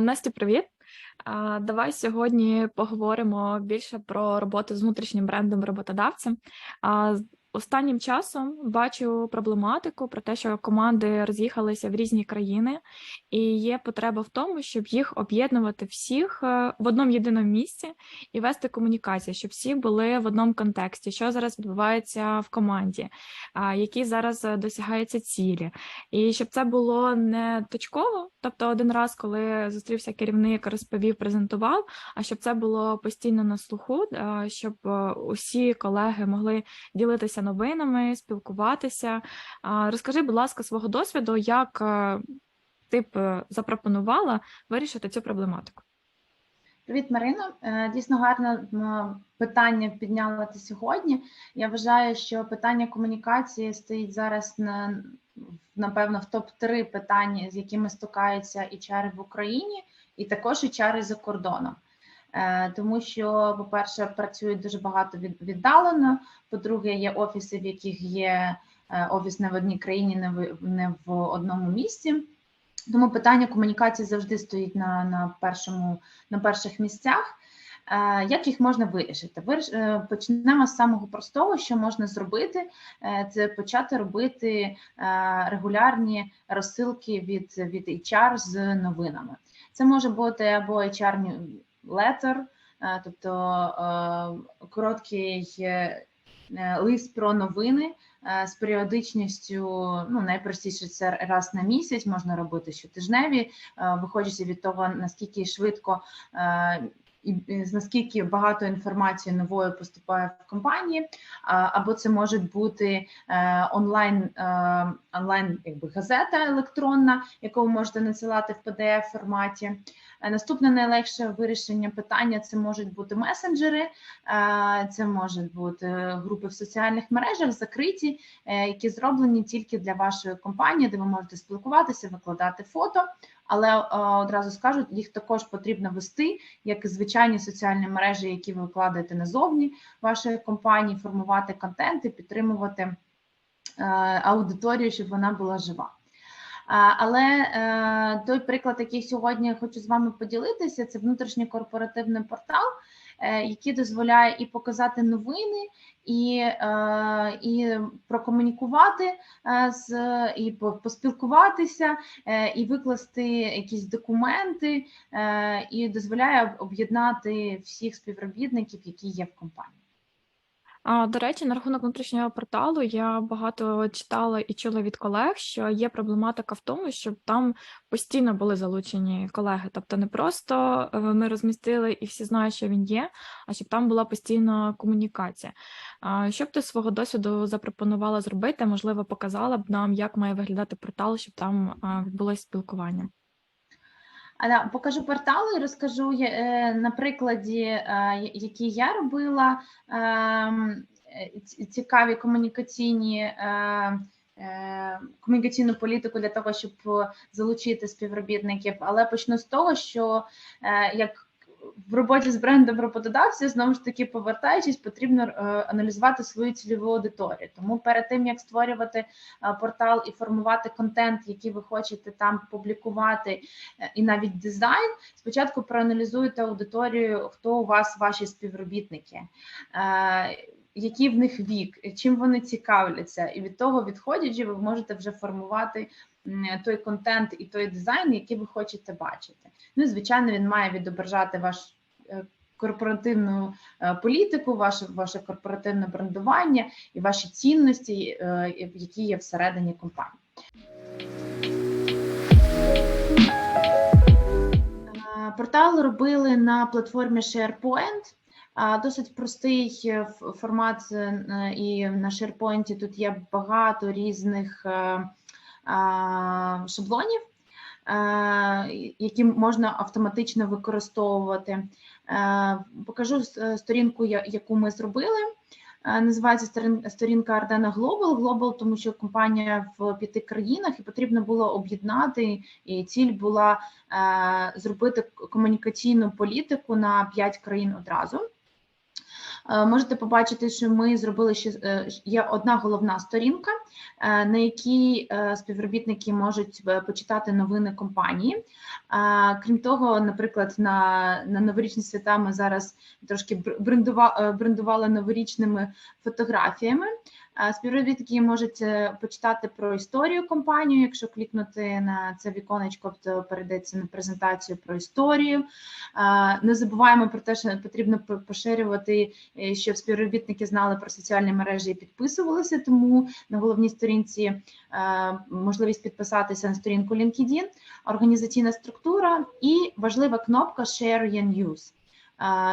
Настя, привіт. Давай сьогодні поговоримо більше про роботу з внутрішнім брендом з- Останнім часом бачу проблематику про те, що команди роз'їхалися в різні країни, і є потреба в тому, щоб їх об'єднувати всіх е, в одному єдиному місці і вести комунікацію, щоб всі були в одному контексті, що зараз відбувається в команді, які зараз досягаються цілі. І щоб це було не точково, тобто один раз, коли зустрівся керівник, розповів, презентував, а щоб це було постійно на слуху, е, щоб е, усі колеги могли ділитися новинами, спілкуватися. Розкажи, будь ласка, свого досвіду, як е, ти б е, запропонувала вирішити цю проблематику. Привіт, Марино. Е, Дійсно гарне питання підняла ти сьогодні. Я вважаю, що питання комунікації стоїть зараз на напевно в топ 3 питання, з якими стикаються HR в Україні, і також HR за кордоном. Е, Тому що, по-перше, працюють дуже багато від, віддалено. По-друге, є офіси, в яких є е, офіс не в одній країні, не в, не в одному місці. Тому питання комунікації завжди стоїть на, на першому на перших місцях. Е, Як їх можна вирішити? Е, Почнемо з самого простого, що можна зробити, Е, це почати робити регулярні розсилки від, від HR з новинами. Це може бути або HR letter, тобто короткий лист про новини з періодичністю, ну найпростіше це раз на місяць, можна робити щотижневі, виходячи від того, наскільки швидко і і наскільки багато інформації нової поступає в компанії, або це може бути е, онлайн, е, онлайн якби газета електронна, яку ви можете надсилати в pdf форматі. Е, Наступне найлегше вирішення питання це можуть бути месенджери, е, це можуть бути групи в соціальних мережах закриті, е, які зроблені тільки для вашої компанії, де ви можете спілкуватися, викладати фото. Але е, одразу скажу, їх також потрібно вести як і звичайні соціальні мережі, які ви викладаєте назовні вашої компанії, формувати контент і підтримувати е, аудиторію, щоб вона була жива. Але е, той приклад, який сьогодні я хочу з вами поділитися, це внутрішній корпоративний портал, який дозволяє і показати новини, і, е, і прокомунікувати е, з і по- поспілкуватися, е, і викласти якісь документи, е, і дозволяє об'єднати всіх співробітників, які є в компанії. А, До речі, на рахунок внутрішнього порталу я багато читала і чула від колег, що є проблематика в тому, щоб там постійно були залучені колеги. Тобто не просто е, ми розмістили і всі знають, що він є, а щоб там була постійна комунікація. Що б ти свого досвіду запропонувала зробити? Можливо, показала б нам, як має виглядати портал, щоб там а, відбулося спілкування. Покажу портали і розкажу е, на прикладі, які я- робила ем, е, ці- цікаві комунікаційні. е, е, Комунікаційну політику для того, щоб е, залучити співробітників, але почну з того, що е, як в роботі з брендом роботодавця, знову ж таки, повертаючись, потрібно е, аналізувати свою цільову аудиторію. Тому перед тим як створювати е, портал і формувати контент, який ви хочете там публікувати, е, і навіть дизайн, спочатку проаналізуйте аудиторію, хто у вас ваші співробітники. Який в них вік, чим вони цікавляться, і від того відходячи, ви можете вже формувати той контент і той дизайн, який ви хочете бачити. Ну і звичайно, він має відображати ваш е, корпоративну е, політику, ваше ваше корпоративне брендування і ваші цінності, е, які є всередині компанії. Портал робили на платформі SharePoint. Досить простий формат, і на SharePoint тут є багато різних шаблонів, які можна автоматично використовувати. Е, Покажу е, сторінку, яку ми зробили. Е, Називається сторін- сторінка Ardena Global. Global, тому що компанія в п'яти країнах і потрібно було об'єднати. І ціль була зробити комунікаційну політику на п'ять країн одразу. Е, Можете побачити, що ми зробили ще е, є одна головна сторінка, е, на якій співробітники можуть почитати новини компанії. Крім того, наприклад, на, на новорічні свята ми зараз трошки бр- брендували новорічними фотографіями. Співробітники можуть е, почитати про історію компанії. Якщо клікнути на це віконечко, то перейдеться на презентацію про історію. Не забуваємо про те, що потрібно поширювати, е, щоб співробітники знали про соціальні мережі і підписувалися. Тому на головній сторінці е, можливість підписатися на сторінку LinkedIn, організаційна структура і важлива кнопка Share Your News.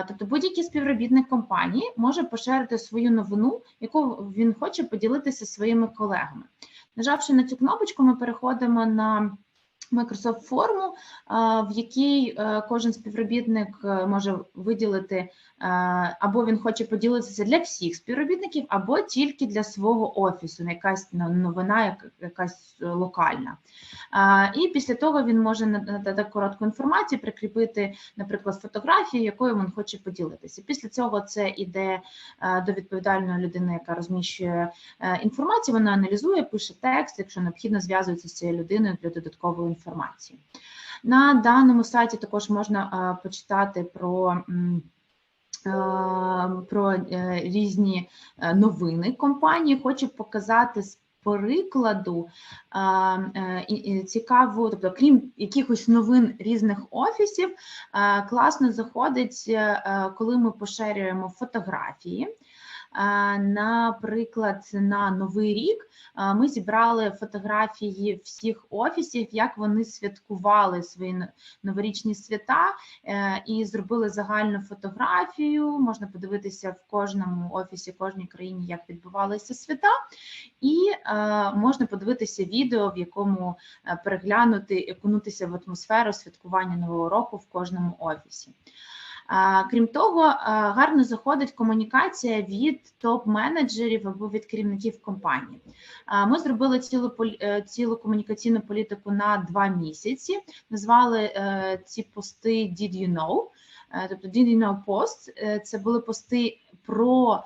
Тобто будь-який співробітник компанії може поширити свою новину, яку він хоче поділитися своїми колегами. Нажавши на цю кнопочку, ми переходимо на Microsoft форму, в якій е, кожен співробітник е, може виділити або він хоче поділитися для всіх співробітників, або тільки для свого офісу, якась новина, якась е, локальна. І після того він може надати коротку інформацію, прикріпити, наприклад, фотографію, якою він хоче поділитися. Після цього це іде е, до відповідальної людини, яка розміщує е, інформацію. Вона аналізує, пише текст, якщо необхідно, зв'язується з цією людиною для додаткової інформації. На даному сайті також можна почитати про. Е, Про е, різні е, новини компанії, хочу показати з прикладу цікаву, тобто, крім якихось новин різних офісів, класно заходить, коли ми поширюємо фотографії. Наприклад, на новий рік ми зібрали фотографії всіх офісів, як вони святкували свої новорічні свята, е, і зробили загальну фотографію. Можна подивитися в кожному офісі, кожній країні, як відбувалися свята, і е, можна подивитися відео, в якому е, переглянути, окунутися в атмосферу святкування нового року в кожному офісі. Крім того, гарно заходить комунікація від топ-менеджерів або від керівників компанії. Ми зробили цілу е, цілу комунікаційну політику на два місяці. Назвали е, ці пости «Did you know?», Е, тобто «Did you know post» це були пости про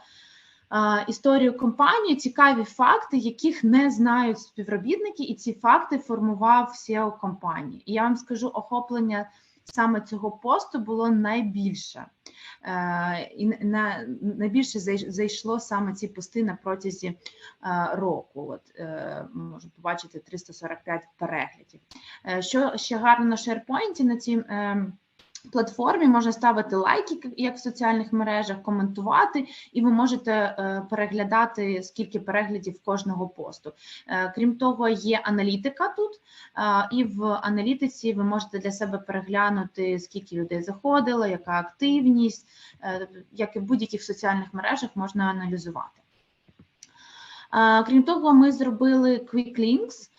історію компанії, цікаві факти, яких не знають співробітники, і ці факти формував SEO компанії. І я вам скажу, охоплення саме цього посту було найбільше. Е, І на найбільше зай- зайшло саме ці пости на протязі е, року. От е, можна побачити 345 переглядів. Що ще гарно на SharePoint, на цій е, платформі можна ставити лайки, як в соціальних мережах, коментувати, і ви можете е, переглядати скільки переглядів кожного посту. Е, Крім того, є аналітика тут, а, і в аналітиці ви можете для себе переглянути, скільки людей заходило, яка активність, е, як і в будь-яких соціальних мережах можна аналізувати. Крім того, ми зробили Quick Links,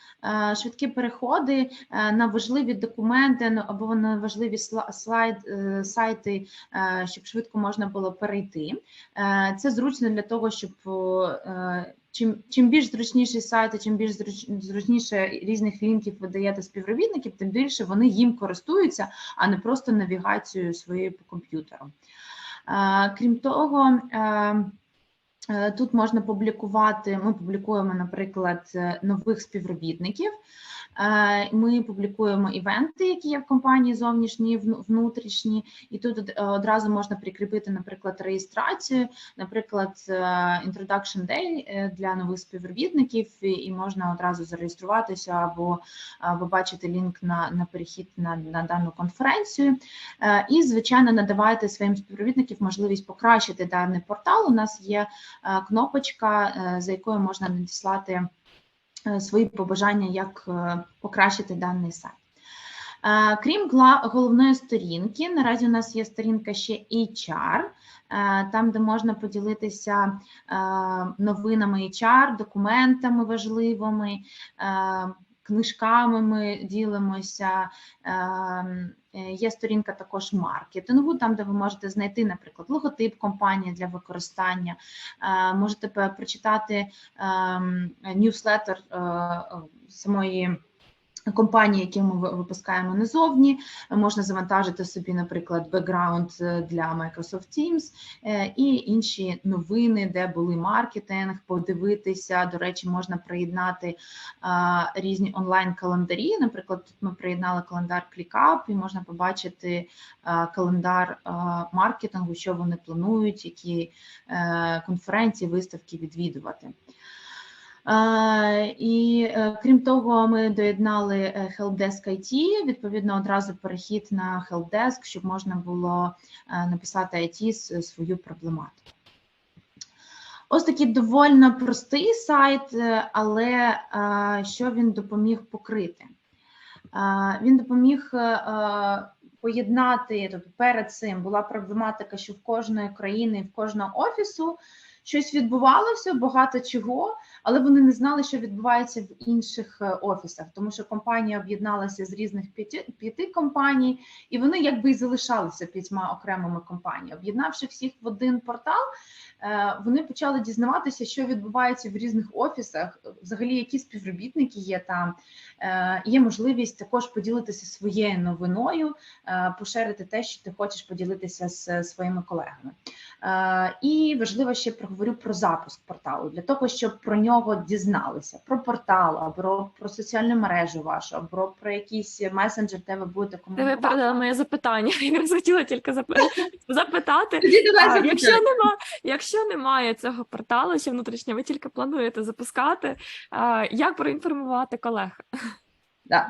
швидкі переходи на важливі документи ну, або на важливі слайд, е, сайти, щоб швидко можна було перейти. Це зручно для того, щоб е, чим, чим більш зручніший сайт, і чим більш зруч- зручніше різних лінків ви даєте співробітників, тим більше вони їм користуються, а не просто навігацією своєю по комп'ютеру. Крім того, е, Е, Тут можна публікувати. Ми публікуємо, наприклад, е, нових співробітників. Ми публікуємо івенти, які є в компанії зовнішні, внутрішні, і тут одразу можна прикріпити, наприклад, реєстрацію, наприклад, е, Introduction Day е, для нових співробітників, і- можна одразу зареєструватися або, або бачити лінк на, на перехід на, на дану конференцію. Е, І, звичайно, надавайте своїм співробітникам можливість покращити даний портал. У нас є кнопочка, за якою можна надіслати свої побажання, як е, покращити даний сайт. Е, Крім головної сторінки, наразі у нас є сторінка ще HR, е, там, де можна поділитися е, новинами HR, документами важливими, е, книжками ми ділимося. Е, Е, Є сторінка також маркетингу, там, де ви можете знайти, наприклад, логотип компанії для використання. Е, Можете прочитати ем, ньюслетер е, самої Компанії, які ми випускаємо назовні, можна завантажити собі, наприклад, бекграунд е, для Microsoft Teams е, і інші новини, де були маркетинг, подивитися. До речі, можна приєднати різні онлайн-календарі. Наприклад, тут ми приєднали календар ClickUp, і можна побачити календар маркетингу, що вони планують, які е, конференції, виставки відвідувати. І е, крім того, ми доєднали е, Helpdesk IT, відповідно, одразу перехід на Helpdesk, щоб можна було е, написати IT свою проблематику. Ось такий довольно простий сайт, але що він допоміг покрити? Він допоміг поєднати, тобто перед цим була проблематика, що в кожної країни, в кожного офісу щось відбувалося, багато чого, але вони не знали, що відбувається в інших е, офісах, тому що компанія об'єдналася з різних п'яти, п'яти компаній, і вони якби і залишалися п'ятьма окремими компаніями. Об'єднавши всіх в один портал, е, вони почали дізнаватися, що відбувається в різних офісах, взагалі які співробітники є там. Е, Є можливість також поділитися своєю новиною, поширити те, що ти хочеш поділитися з своїми колегами. Е, І важливо ще проговорю про запуск порталу для того, щоб про нього дізналися про портал, або про соціальну мережу вашу, або про якийсь месенджер, де ви будете Ти комунікувати. виправдала моє запитання. Я хотіла тільки запитати. А, якщо нема, якщо немає цього порталу, ще внутрішньо, ви тільки плануєте запускати. Як проінформувати колег? Да.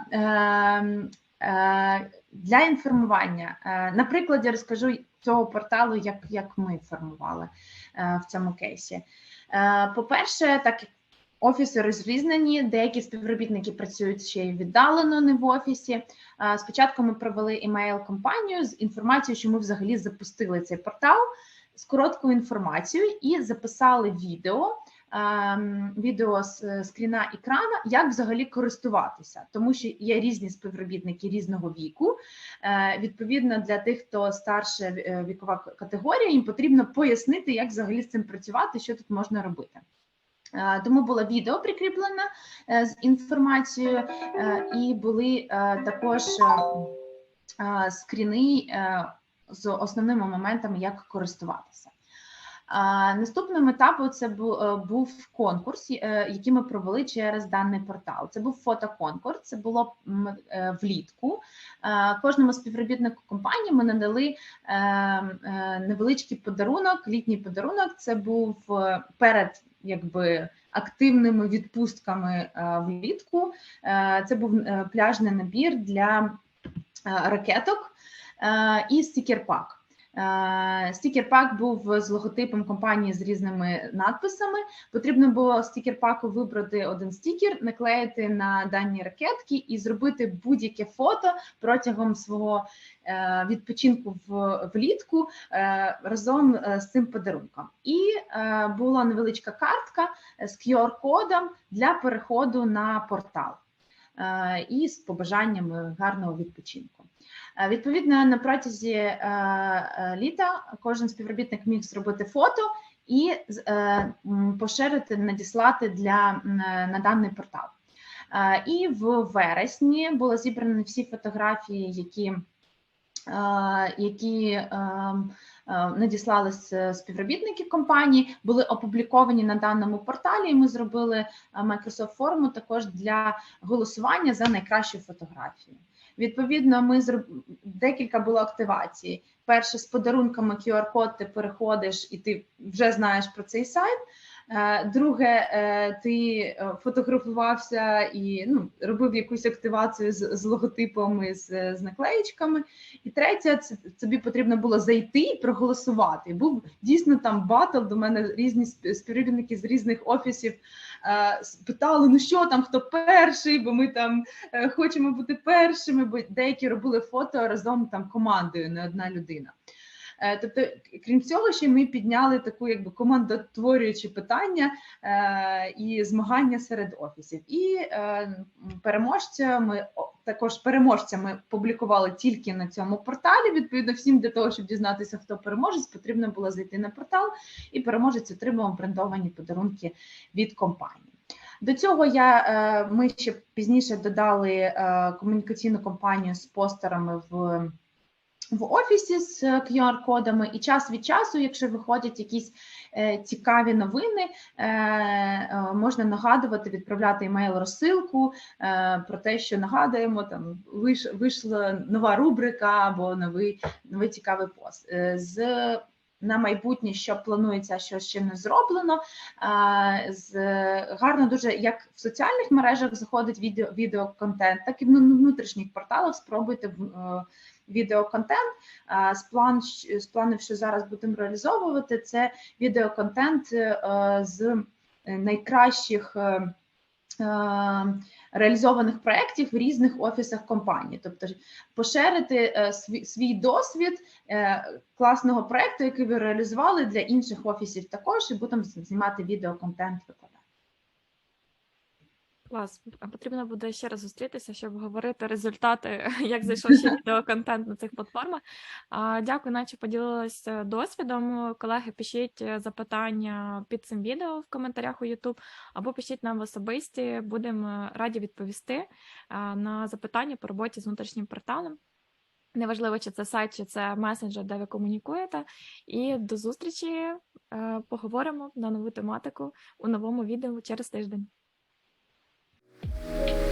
Е, Для інформування, е, на прикладі розкажу цього порталу, як, як ми формували е, в цьому кейсі. По-перше, так як офіси розрізнені, деякі співробітники працюють ще й віддалено, не в офісі. Спочатку ми провели імейл-кампанію з інформацією, що ми взагалі запустили цей портал з короткою інформацією і записали відео відео з е, скріна екрана, як взагалі користуватися, тому що є різні співробітники різного віку. Е, Відповідно, для тих, хто старша е, вікова категорія, їм потрібно пояснити, як взагалі з цим працювати, що тут можна робити. Тому було відео прикріплене е, з інформацією, і були також скріни з основними моментами, як користуватися. Наступним етапом це е, був конкурс, е, який ми провели через даний портал. Це був фотоконкурс. Це було е, влітку. Кожному співробітнику компанії ми надали невеличкий подарунок, літній подарунок. Це був перед якби активними відпустками влітку. Це був пляжний набір для ракеток і стікер-пак. Е, Стікер-пак був з логотипом компанії з різними надписами. Потрібно було стікер-паку вибрати один стікер, наклеїти на дані ракетки і зробити будь-яке фото протягом свого е, відпочинку влітку е, разом з цим подарунком. І була невеличка картка з QR-кодом для переходу на портал і з побажаннями гарного відпочинку. Е, Відповідно, на протязі е, е, літа кожен співробітник міг зробити фото і е, поширити, надіслати для е, на даний портал. Е, І в вересні були зібрані всі фотографії, які, е, які е, надіслали співробітники компанії, були опубліковані на даному порталі. І ми зробили е, Microsoft форму також для голосування за найкращу фотографію. Відповідно, ми зроб... декілька було активацій. Перше з подарунками QR-код ти переходиш і ти вже знаєш про цей сайт. Е, Друге, е, ти е, фотографувався і ну, робив якусь активацію з, з логотипами, з, з наклеїчками. І третє, це тобі потрібно було зайти і проголосувати. Був дійсно там батл. До мене різні спів- співробітники з різних офісів питали: ну що там, хто перший, бо ми там хочемо бути першими, бо деякі робили фото разом там командою, не одна людина. Е, Тобто, крім цього, ще ми підняли таку якби командотворюючі питання е, і змагання серед офісів. І е, переможця ми також переможця ми публікували тільки на цьому порталі. Відповідно, всім для того, щоб дізнатися, хто переможець, потрібно було зайти на портал, і переможець отримав брендовані подарунки від компанії. До цього я ми ще пізніше додали комунікаційну кампанію з постерами в. В офісі з QR-кодами, і час від часу, якщо виходять якісь е, цікаві новини, е, е, можна нагадувати, відправляти емейл розсилку е, про те, що нагадуємо, там вийшла нова рубрика або новий, новий цікавий пост. Е, з на майбутнє, що планується, що ще не зроблено. Гарно дуже як в соціальних мережах заходить відео відеоконтент, так і в внутрішніх порталах. Спробуйте. Е, відеоконтент. З план з планів, що зараз будемо реалізовувати, це відеоконтент е, з найкращих е, реалізованих проєктів в різних офісах компанії, тобто поширити свій, свій досвід класного проєкту, який ви реалізували для інших офісів, також і будемо знімати відеоконтент викладати. Клас, потрібно буде ще раз зустрітися, щоб говорити результати, як зайшов ще відеоконтент на цих платформах. Дякую, наче поділилися досвідом. Колеги, пишіть запитання під цим відео в коментарях у YouTube, або пишіть нам в особисті. Будемо раді відповісти на запитання по роботі з внутрішнім порталом. Неважливо, чи це сайт, чи це месенджер, де ви комунікуєте. І до зустрічі поговоримо на нову тематику у новому відео через тиждень. Thank you